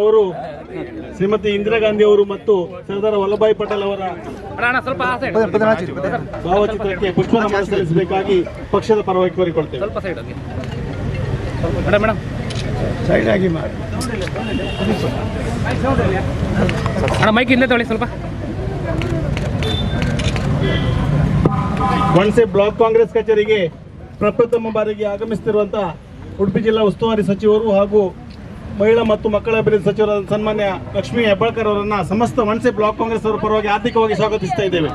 ಅವರು ಶ್ರೀಮತಿ ಇಂದಿರಾ ಗಾಂಧಿ ಅವರು ಮತ್ತು ಸರ್ದಾರ್ ವಲ್ಲಭಾಯಿ ಪಟೇಲ್ ಅವರ ಭಾವಚಿತ್ರಕ್ಕೆ ಪುಷ್ಪ ನಮನ ಸಲ್ಲಿಸಬೇಕಾಗಿ ಪಕ್ಷದ ಪರವಾಗಿ ಕೋರಿಕೊಳ್ತೇವೆ. ಮೈಕ್ ಹಿಂದೆ ಸ್ವಲ್ಪ. ವಣಸೆ ಬ್ಲಾಕ್ ಕಾಂಗ್ರೆಸ್ ಕಚೇರಿಗೆ ಪ್ರಪ್ರಥಮ ಬಾರಿಗೆ ಆಗಮಿಸುತ್ತಿರುವಂತಹ ಉಡುಪಿ ಜಿಲ್ಲಾ ಉಸ್ತುವಾರಿ ಸಚಿವರು ಹಾಗೂ ಮಹಿಳಾ ಮತ್ತು ಮಕ್ಕಳ ಅಭಿವೃದ್ಧಿ ಸಚಿವರಾದ ಸನ್ಮಾನ್ಯ ಲಕ್ಷ್ಮಿ ಹೆಬ್ಬಾಳ್ಕರ್ ಅವರನ್ನ ಸಮಸ್ತ ವಣಸೆ ಬ್ಲಾಕ್ ಕಾಂಗ್ರೆಸ್ ಅವರ ಪರವಾಗಿ ಆರ್ಥಿಕವಾಗಿ ಸ್ವಾಗತಿಸ್ತಾ ಇದ್ದೇವೆ.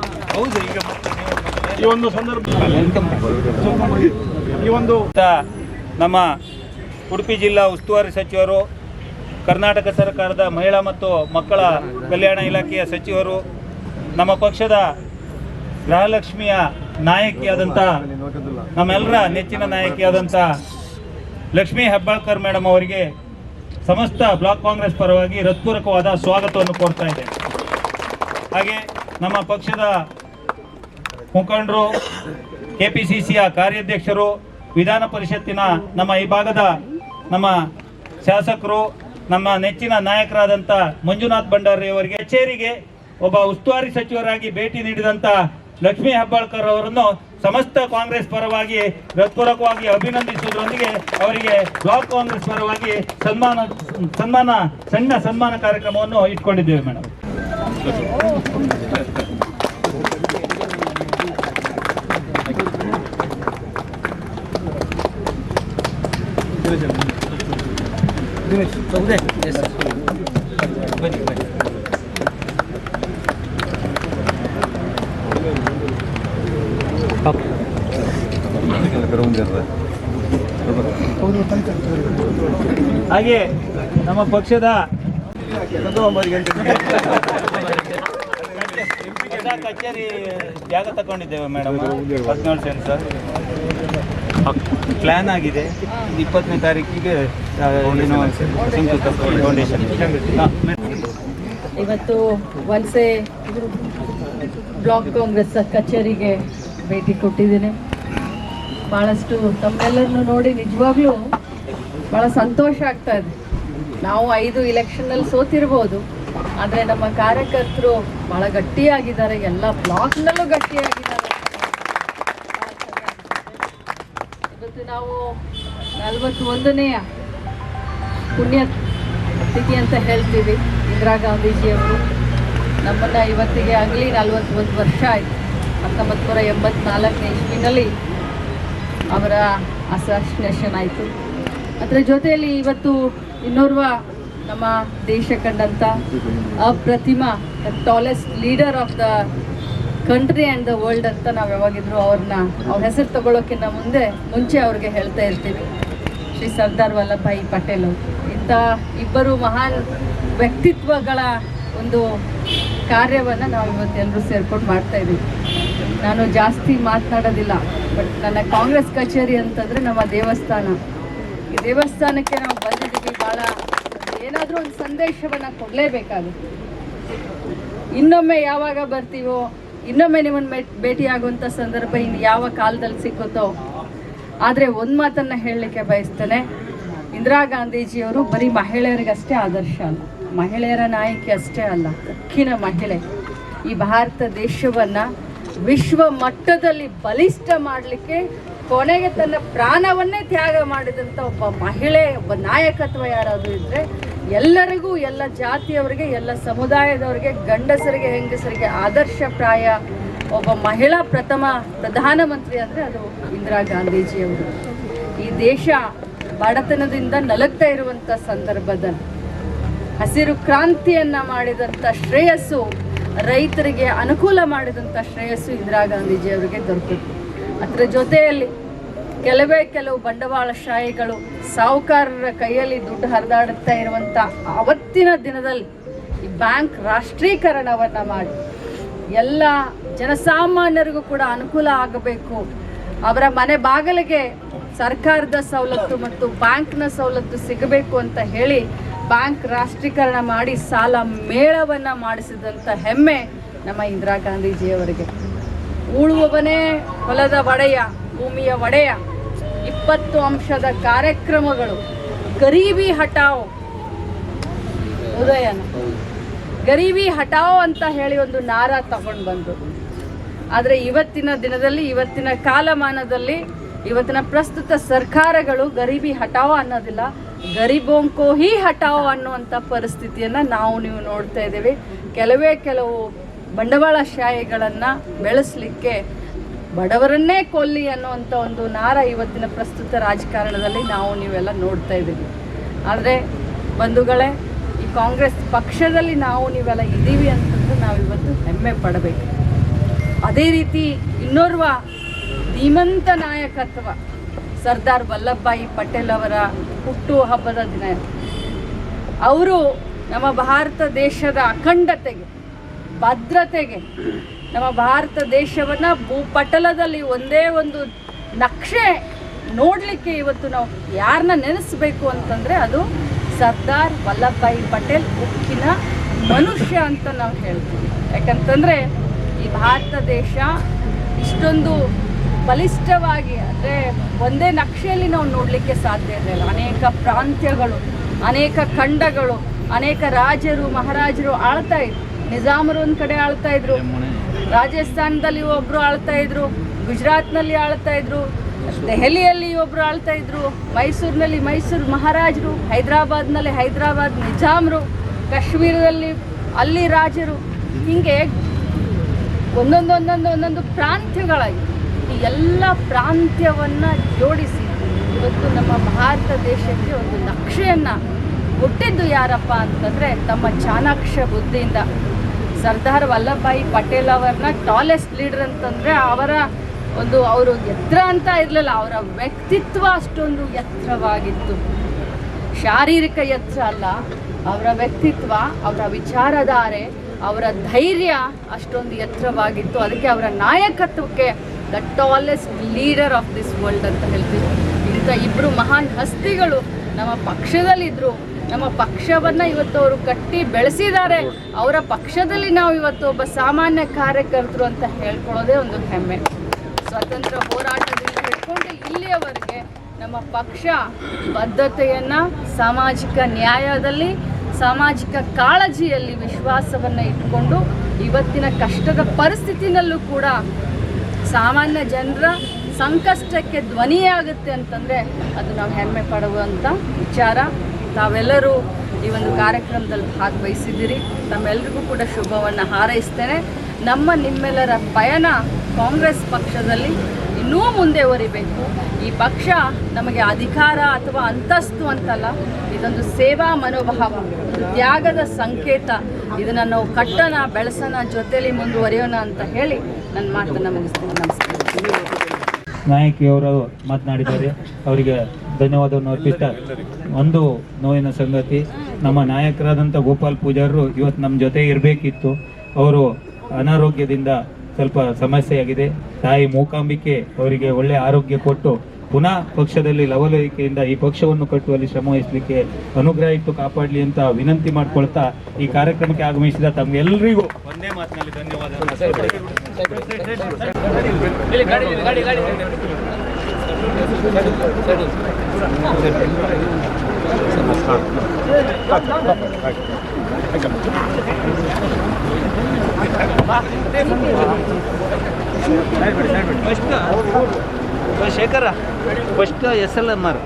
ಈ ಒಂದು ಸಂದರ್ಭ ಈ ಒಂದು ನಮ್ಮ ಉಡುಪಿ ಜಿಲ್ಲಾ ಉಸ್ತುವಾರಿ ಸಚಿವರು, ಕರ್ನಾಟಕ ಸರ್ಕಾರದ ಮಹಿಳಾ ಮತ್ತು ಮಕ್ಕಳ ಕಲ್ಯಾಣ ಇಲಾಖೆಯ ಸಚಿವರು, ನಮ್ಮ ಪಕ್ಷದ ಗೃಹಲಕ್ಷ್ಮಿಯ ನಾಯಕಿಯಾದಂಥ ನಮ್ಮೆಲ್ಲರ ನೆಚ್ಚಿನ ನಾಯಕಿಯಾದಂಥ ಲಕ್ಷ್ಮೀ ಹೆಬ್ಬಾಳ್ಕರ್ ಮೇಡಮ್ ಅವರಿಗೆ ಸಮಸ್ತ ಬ್ಲಾಕ್ ಕಾಂಗ್ರೆಸ್ ಪರವಾಗಿ ಹೃತ್ಪೂರ್ವಕವಾದ ಸ್ವಾಗತವನ್ನು ಕೋರ್ತಾ ಇದೆ ಹಾಗೆ ನಮ್ಮ ಪಕ್ಷದ ಮುಖಂಡರು, ಕೆಪಿಸಿಸಿಯ ಕಾರ್ಯಾಧ್ಯಕ್ಷರು, ವಿಧಾನ ಪರಿಷತ್ತಿನ ನಮ್ಮ ಈ ಭಾಗದ ನಮ್ಮ ಶಾಸಕರು, ನಮ್ಮ ನೆಚ್ಚಿನ ನಾಯಕರಾದಂಥ ಮಂಜುನಾಥ್ ಭಂಡಾರಿ ಅವರಿಗೆ ಕಚೇರಿಗೆ ಒಬ್ಬ ಉಸ್ತುವಾರಿ ಸಚಿವರಾಗಿ ಭೇಟಿ ನೀಡಿದಂಥ ಲಕ್ಷ್ಮೀ ಹೆಬ್ಬಾಳ್ಕರ್ ಅವರನ್ನು ಸಮಸ್ತ ಕಾಂಗ್ರೆಸ್ ಪರವಾಗಿ ಹೃತ್ಪೂರ್ವಕವಾಗಿ ಅಭಿನಂದಿಸುವುದರೊಂದಿಗೆ ಅವರಿಗೆ ಬ್ಲಾಕ್ ಕಾಂಗ್ರೆಸ್ ಪರವಾಗಿ ಸನ್ಮಾನ ಸನ್ಮಾನ, ಸಣ್ಣ ಸನ್ಮಾನ ಕಾರ್ಯಕ್ರಮವನ್ನು ಇಟ್ಕೊಂಡಿದ್ದೇವೆ ಮೇಡಮ್. ಬನ್ನಿ ಹಾಗೆ ನಮ್ಮ ಪಕ್ಷದ ಕಚೇರಿ ಜಾಗ ತಗೊಂಡಿದ್ದೇವೆ ಮೇಡಮ್. ಹದಿನೇಳು ಸೆನ್ಸರ್ ಪ್ಲಾನ್ ಆಗಿದೆ. ಇಪ್ಪತ್ತನೇ ತಾರೀಕಿಗೆ ಫೌಂಡೇಶನ್ ಇವತ್ತು ವಲಸೆ ಬ್ಲಾಕ್ ಕಾಂಗ್ರೆಸ್ ಕಚೇರಿಗೆ ಭೇಟಿ ಕೊಟ್ಟಿದ್ದೀನಿ. ಭಾಳಷ್ಟು ತಮ್ಮೆಲ್ಲರನ್ನು ನೋಡಿ ನಿಜವಾಗ್ಲೂ ಭಾಳ ಸಂತೋಷ ಆಗ್ತಾ ಇದೆ. ನಾವು ಐದು ಇಲೆಕ್ಷನ್ನಲ್ಲಿ ಸೋತಿರ್ಬೋದು, ಆದರೆ ನಮ್ಮ ಕಾರ್ಯಕರ್ತರು ಭಾಳ ಗಟ್ಟಿಯಾಗಿದ್ದಾರೆ, ಎಲ್ಲ ಬ್ಲಾಕ್ನಲ್ಲೂ ಗಟ್ಟಿಯಾಗಿದ್ದಾರೆ. ಇವತ್ತು ನಾವು ನಲವತ್ತೊಂದನೆಯ ಪುಣ್ಯ ತಿಥಿ ಅಂತ ಹೇಳ್ತೀವಿ, ಇಂದಿರಾ ಗಾಂಧೀಜಿಯವರು. ನಮ್ಮನ್ನು ಇವತ್ತಿಗೆ ಆಗಲಿ ನಲವತ್ತೊಂದು ವರ್ಷ ಆಯಿತು. ಹತ್ತೊಂಬತ್ತು ನೂರ ಎಂಬತ್ನಾಲ್ಕನೇ ಇಸ್ವಿನಲ್ಲಿ ಅವರ ಅಸಾಸಿನೇಷನ್ ಆಯಿತು. ಅದರ ಜೊತೆಯಲ್ಲಿ ಇವತ್ತು ಇನ್ನೋರ್ವ ನಮ್ಮ ದೇಶ ಕಂಡಂಥ ಅಪ್ರತಿಮ tallest leader of the country and the world ಅಂತ ನಾವು ಯಾವಾಗಿದ್ರು ಅವ್ರನ್ನ, ಅವ್ರ ಹೆಸರು ತಗೊಳ್ಳೋಕ್ಕಿಂತ ಮುಂದೆ, ಮುಂಚೆ ಅವ್ರಿಗೆ ಹೇಳ್ತಾ ಇರ್ತೀವಿ. ಶ್ರೀ ಸರ್ದಾರ್ ವಲ್ಲಭಾಯಿ ಪಟೇಲ್ ಇಂಥ ಇಬ್ಬರು ಮಹಾನ್ ವ್ಯಕ್ತಿತ್ವಗಳ ಒಂದು ಕಾರ್ಯವನ್ನು ನಾವು ಇವತ್ತೆಲ್ಲರೂ ಸೇರ್ಕೊಂಡು ಮಾಡ್ತಾ ಇದ್ದೀವಿ ನಾನು ಜಾಸ್ತಿ ಮಾತನಾಡೋದಿಲ್ಲ, ಬಟ್ ನನ್ನ ಕಾಂಗ್ರೆಸ್ ಕಚೇರಿ ಅಂತಂದರೆ ನಮ್ಮ ದೇವಸ್ಥಾನ. ಈ ದೇವಸ್ಥಾನಕ್ಕೆ ನಾವು ಬಂದಿದ್ದೀವಿ ಭಾಳ ಏನಾದರೂ ಒಂದು ಸಂದೇಶವನ್ನು ಕೊಡಲೇಬೇಕಾಗುತ್ತೆ. ಇನ್ನೊಮ್ಮೆ ಯಾವಾಗ ಬರ್ತೀವೋ, ಇನ್ನೊಮ್ಮೆ ನಿಮ್ಮನ್ನು ಮೆ ಭೇಟಿಯಾಗುವಂಥ ಸಂದರ್ಭ ಇನ್ನು ಯಾವ ಕಾಲದಲ್ಲಿ ಸಿಕ್ಕುತ್ತೋ, ಆದರೆ ಒಂದು ಮಾತನ್ನು ಹೇಳಲಿಕ್ಕೆ ಬಯಸ್ತೇನೆ. ಇಂದಿರಾ ಗಾಂಧೀಜಿಯವರು ಬರೀ ಮಹಿಳೆಯರಿಗಷ್ಟೇ ಆದರ್ಶ ಅಲ್ಲ, ಮಹಿಳೆಯರ ನಾಯಕಿ ಅಷ್ಟೇ ಅಲ್ಲ, ಉಕ್ಕಿನ ಮಹಿಳೆ. ಈ ಭಾರತ ದೇಶವನ್ನು ವಿಶ್ವ ಮಟ್ಟದಲ್ಲಿ ಬಲಿಷ್ಠ ಮಾಡಲಿಕ್ಕೆ ಕೊನೆಗೆ ತನ್ನ ಪ್ರಾಣವನ್ನೇ ತ್ಯಾಗ ಮಾಡಿದಂಥ ಒಬ್ಬ ಮಹಿಳೆ, ಒಬ್ಬ ನಾಯಕತ್ವ ಯಾರಾದರೂ ಇದ್ದರೆ ಎಲ್ಲರಿಗೂ, ಎಲ್ಲ ಜಾತಿಯವರಿಗೆ, ಎಲ್ಲ ಸಮುದಾಯದವರಿಗೆ, ಗಂಡಸರಿಗೆ, ಹೆಂಗಸರಿಗೆ ಆದರ್ಶಪ್ರಾಯ ಒಬ್ಬ ಮಹಿಳಾ ಪ್ರಥಮ ಪ್ರಧಾನಮಂತ್ರಿ ಅಂದರೆ ಅದು ಇಂದಿರಾ ಗಾಂಧೀಜಿಯವರು. ಈ ದೇಶ ಬಡತನದಿಂದ ನಲಗ್ತಾ ಇರುವಂಥ ಸಂದರ್ಭದಲ್ಲಿ ಹಸಿರು ಕ್ರಾಂತಿಯನ್ನ ಮಾಡಿದಂಥ ಶ್ರೇಯಸ್ಸು ರೈತರಿಗೆ ಅನುಕೂಲ ಮಾಡಿದಂಥ ಶ್ರೇಯಸ್ಸು ಇಂದಿರಾ ಗಾಂಧೀಜಿಯವರಿಗೆ ದೊರಕಿತು ಅದರ ಜೊತೆಯಲ್ಲಿ ಕೆಲವೇ ಕೆಲವು ಬಂಡವಾಳಶಾಹಿಗಳು ಸಾಹುಕಾರರ ಕೈಯಲ್ಲಿ ದುಡ್ಡು ಹರಿದಾಡುತ್ತಾ ಇರುವಂಥ ಅವತ್ತಿನ ದಿನದಲ್ಲಿ ಈ ಬ್ಯಾಂಕ್ ರಾಷ್ಟ್ರೀಕರಣವನ್ನು ಮಾಡಿ ಎಲ್ಲ ಜನಸಾಮಾನ್ಯರಿಗೂ ಕೂಡ ಅನುಕೂಲ ಆಗಬೇಕು. ಅವರ ಮನೆ ಬಾಗಿಲಿಗೆ ಸರ್ಕಾರದ ಸವಲತ್ತು ಮತ್ತು ಬ್ಯಾಂಕ್ನ ಸವಲತ್ತು ಸಿಗಬೇಕು ಅಂತ ಹೇಳಿ ಬ್ಯಾಂಕ್ ರಾಷ್ಟ್ರೀಕರಣ ಮಾಡಿ ಸಾಲ ಮೇಳವನ್ನು ಮಾಡಿಸಿದಂಥ ಹೆಮ್ಮೆ ನಮ್ಮ ಇಂದಿರಾ ಗಾಂಧೀಜಿಯವರಿಗೆ. ಉಳುವವನೇ ಹೊಲದ ಒಡೆಯ, ಭೂಮಿಯ ಒಡೆಯ. ಇಪ್ಪತ್ತು ಅಂಶದ ಕಾರ್ಯಕ್ರಮಗಳು. ಗರೀಬಿ ಹಟಾವ್ ಉದಯನ. ಗರೀಬಿ ಹಟಾವ್ ಅಂತ ಹೇಳಿ ಒಂದು ನಾರ ತಗೊಂಡು ಬಂದು ಆದರೆ ಇವತ್ತಿನ ದಿನದಲ್ಲಿ, ಇವತ್ತಿನ ಕಾಲಮಾನದಲ್ಲಿ, ಇವತ್ತಿನ ಪ್ರಸ್ತುತ ಸರ್ಕಾರಗಳು ಗರೀಬಿ ಹಟಾವ್ ಅನ್ನೋದಿಲ್ಲ ಗರೀಬೋಂಕೋ ಹಿ ಹಟಾವ್ ಅನ್ನುವಂಥ ಪರಿಸ್ಥಿತಿಯನ್ನು ನಾವು ನೀವು ನೋಡ್ತಾ ಇದ್ದೀವಿ. ಕೆಲವೇ ಕೆಲವು ಬಂಡವಾಳಶಾಹಿಗಳನ್ನು ಬೆಳೆಸಲಿಕ್ಕೆ ಬಡವರನ್ನೇ ಕೊಲ್ಲಿ ಅನ್ನುವಂಥ ಒಂದು ನಾರ ಇವತ್ತಿನ ಪ್ರಸ್ತುತ ರಾಜಕಾರಣದಲ್ಲಿ ನಾವು ನೀವೆಲ್ಲ ನೋಡ್ತಾ ಇದ್ದೀವಿ. ಆದರೆ ಬಂಧುಗಳೇ, ಈ ಕಾಂಗ್ರೆಸ್ ಪಕ್ಷದಲ್ಲಿ ನಾವು ನೀವೆಲ್ಲ ಇದ್ದೀವಿ ಅಂತಂದ್ರೆ ನಾವಿವತ್ತು ಹೆಮ್ಮೆ ಪಡಬೇಕು. ಅದೇ ರೀತಿ ಇನ್ನೋರ್ವ ಧೀಮಂತ ನಾಯಕತ್ವ ಸರ್ದಾರ್ ವಲ್ಲಭಭಾಯಿ ಪಟೇಲ್ ಅವರ ಹುಟ್ಟು ಹಬ್ಬದ ದಿನ. ಅವರು ನಮ್ಮ ಭಾರತ ದೇಶದ ಅಖಂಡತೆಗೆ ಭದ್ರತೆಗೆ ನಮ್ಮ ಭಾರತ ದೇಶವನ್ನು ಭೂಪಟಲದಲ್ಲಿ ಒಂದೇ ಒಂದು ನಕ್ಷೆ ನೋಡಲಿಕ್ಕೆ ಇವತ್ತು ನಾವು ಯಾರನ್ನ ನೆನೆಸ್ಬೇಕು ಅಂತಂದರೆ ಅದು ಸರ್ದಾರ್ ವಲ್ಲಭಭಾಯಿ ಪಟೇಲ್ ಉಕ್ಕಿನ ಮನುಷ್ಯ ಅಂತ ನಾವು ಹೇಳ್ತೀವಿ. ಯಾಕಂತಂದರೆ ಈ ಭಾರತ ದೇಶ ಇಷ್ಟೊಂದು ಬಲಿಷ್ಠವಾಗಿ ಅಂದರೆ ಒಂದೇ ನಕ್ಷೆಯಲ್ಲಿ ನಾವು ನೋಡಲಿಕ್ಕೆ ಸಾಧ್ಯ ಇರಲಿಲ್ಲ ಅನೇಕ ಪ್ರಾಂತ್ಯಗಳು, ಅನೇಕ ಖಂಡಗಳು, ಅನೇಕ ರಾಜರು, ಮಹಾರಾಜರು ಆಳ್ತಾ ಇದ್ರು. ನಿಜಾಮರು ಒಂದು ಕಡೆ ಆಳ್ತಾ ಇದ್ರು. ರಾಜಸ್ಥಾನದಲ್ಲಿ ಒಬ್ಬರು ಆಳ್ತಾ ಇದ್ರು, ಗುಜರಾತ್ನಲ್ಲಿ ಆಳ್ತಾ ಇದ್ರು, ದೆಹಲಿಯಲ್ಲಿ ಒಬ್ಬರು ಆಳ್ತಾ ಇದ್ರು, ಮೈಸೂರಿನಲ್ಲಿ ಮೈಸೂರು ಮಹಾರಾಜರು, ಹೈದರಾಬಾದ್ನಲ್ಲಿ ಹೈದರಾಬಾದ್ ನಿಜಾಮರು, ಕಾಶ್ಮೀರದಲ್ಲಿ ಅಲ್ಲಿ ರಾಜರು. ಹೀಗೆ ಒಂದೊಂದು ಒಂದೊಂದು ಒಂದೊಂದು ಪ್ರಾಂತ್ಯಗಳಾಗಿ ಈ ಎಲ್ಲ ಪ್ರಾಂತ್ಯವನ್ನು ಜೋಡಿಸಿ ಇವತ್ತು ನಮ್ಮ ಭಾರತ ದೇಶಕ್ಕೆ ಒಂದು ನಕ್ಷೆಯನ್ನು ಹುಟ್ಟಿದ್ದು ಯಾರಪ್ಪ ಅಂತಂದರೆ ತಮ್ಮ ಚಾಣಾಕ್ಷ ಬುದ್ಧಿಯಿಂದ. ಸರ್ದಾರ್ ವಲ್ಲಭಭಾಯಿ ಪಟೇಲ್ ಅವರನ್ನ ಟಾಲೆಸ್ಟ್ ಲೀಡರ್ ಅಂತಂದರೆ ಅವರ ಒಂದು ಅವರು ಎತ್ತರ ಅಂತ ಇರಲಿಲ್ಲ, ಅವರ ವ್ಯಕ್ತಿತ್ವ ಅಷ್ಟೊಂದು ಎತ್ತರವಾಗಿತ್ತು. ಶಾರೀರಿಕ ಎತ್ತರ ಅಲ್ಲ, ಅವರ ವ್ಯಕ್ತಿತ್ವ, ಅವರ ವಿಚಾರಧಾರೆ, ಅವರ ಧೈರ್ಯ ಅಷ್ಟೊಂದು ಎತ್ತರವಾಗಿತ್ತು. ಅದಕ್ಕೆ ಅವರ ನಾಯಕತ್ವಕ್ಕೆ the tallest leader of this world ಅಂತ ಹೇಳ್ತೀವಿ. ಇಂಥ ಇಬ್ಬರು ಮಹಾನ್ ಹಸ್ತಿಗಳು ನಮ್ಮ ಪಕ್ಷದಲ್ಲಿದ್ದರು ನಮ್ಮ ಪಕ್ಷವನ್ನು ಇವತ್ತು ಅವರು ಕಟ್ಟಿ ಬೆಳೆಸಿದ್ದಾರೆ. ಅವರ ಪಕ್ಷದಲ್ಲಿ ನಾವು ಇವತ್ತು ಒಬ್ಬ ಸಾಮಾನ್ಯ ಕಾರ್ಯಕರ್ತರು ಅಂತ ಹೇಳ್ಕೊಳ್ಳೋದೇ ಒಂದು ಹೆಮ್ಮೆ. ಸ್ವಾತಂತ್ರ್ಯ ಹೋರಾಟದಿಂದ ಹಿಡ್ಕೊಂಡು ಇಲ್ಲಿಯವರೆಗೆ ನಮ್ಮ ಪಕ್ಷ ಬದ್ಧತೆಯನ್ನು, ಸಾಮಾಜಿಕ ನ್ಯಾಯದಲ್ಲಿ, ಸಾಮಾಜಿಕ ಕಾಳಜಿಯಲ್ಲಿ ವಿಶ್ವಾಸವನ್ನು ಇಟ್ಕೊಂಡು ಇವತ್ತಿನ ಕಷ್ಟದ ಪರಿಸ್ಥಿತಿನಲ್ಲೂ ಕೂಡ ಸಾಮಾನ್ಯ ಜನರ ಸಂಕಷ್ಟಕ್ಕೆ ಧ್ವನಿಯಾಗುತ್ತೆ ಅಂತಂದರೆ ಅದು ನಾವು ಹೆಮ್ಮೆ ಪಡುವಂಥ ವಿಚಾರ. ತಾವೆಲ್ಲರೂ ಈ ಒಂದು ಕಾರ್ಯಕ್ರಮದಲ್ಲಿ ಭಾಗವಹಿಸಿದ್ದೀರಿ. ತಮ್ಮೆಲ್ಲರಿಗೂ ಕೂಡ ಶುಭವನ್ನು ಹಾರೈಸ್ತೇನೆ. ನಮ್ಮ ನಿಮ್ಮೆಲ್ಲರ ಪಯಣ ಕಾಂಗ್ರೆಸ್ ಪಕ್ಷದಲ್ಲಿ ಇನ್ನೂ ಮುಂದೆವರಿಬೇಕು. ಈ ಪಕ್ಷ ನಮಗೆ ಅಧಿಕಾರ ಅಥವಾ ಅಂತಸ್ತು ಅಂತಲ್ಲ, ಇದೊಂದು ಸೇವಾ ಮನೋಭಾವ ತ್ಯಾಗದ ಸಂಕೇತ. ಇದನ್ನು ನಾವು ಕಟ್ಟನ ಬೆಳೆಸೋಣ ಜೊತೆಯಲ್ಲಿ ಮುಂದುವರಿಯೋಣ ಅಂತ ಹೇಳಿ ನನ್ನ ಮಾತನ್ನು ಮುಗಿಸ್ತೀನಿ. ನಮಸ್ಕಾರ. ನಾಯಕಿಯವರು ಮಾತನಾಡಿದ್ದಾರೆ. ಅವರಿಗೆ ಧನ್ಯವಾದವನ್ನು ಅರ್ಪಿಸ್ತಾ ಒಂದು ನೋವಿನ ಸಂಗತಿ ನಮ್ಮ ನಾಯಕರಾದಂಥ ಗೋಪಾಲ್ ಪೂಜಾರರು ಇವತ್ತು ನಮ್ಮ ಜೊತೆ ಇರಬೇಕಿತ್ತು. ಅವರು ಅನಾರೋಗ್ಯದಿಂದ ಸ್ವಲ್ಪ ಸಮಸ್ಯೆಯಾಗಿದೆ. ತಾಯಿ ಮೂಕಾಂಬಿಕೆ ಅವರಿಗೆ ಒಳ್ಳೆ ಆರೋಗ್ಯ ಕೊಟ್ಟು ಪುನಃ ಪಕ್ಷದಲ್ಲಿ ಲವಲವಿಕೆಯಿಂದ ಈ ಪಕ್ಷವನ್ನು ಕಟ್ಟುವಲ್ಲಿ ಶ್ರಮ ವಹಿಸಲಿಕ್ಕೆ ಅನುಗ್ರಹ ಇಟ್ಟು ಕಾಪಾಡಲಿ ಅಂತ ವಿನಂತಿ ಮಾಡ್ಕೊಳ್ತಾ ಈ ಕಾರ್ಯಕ್ರಮಕ್ಕೆ ಆಗಮಿಸಿದ ತಮ್ಮೆಲ್ಲರಿಗೂ ಒಂದೇ ಮಾತಿನಲ್ಲಿ ಧನ್ಯವಾದ Shekhar first S L M R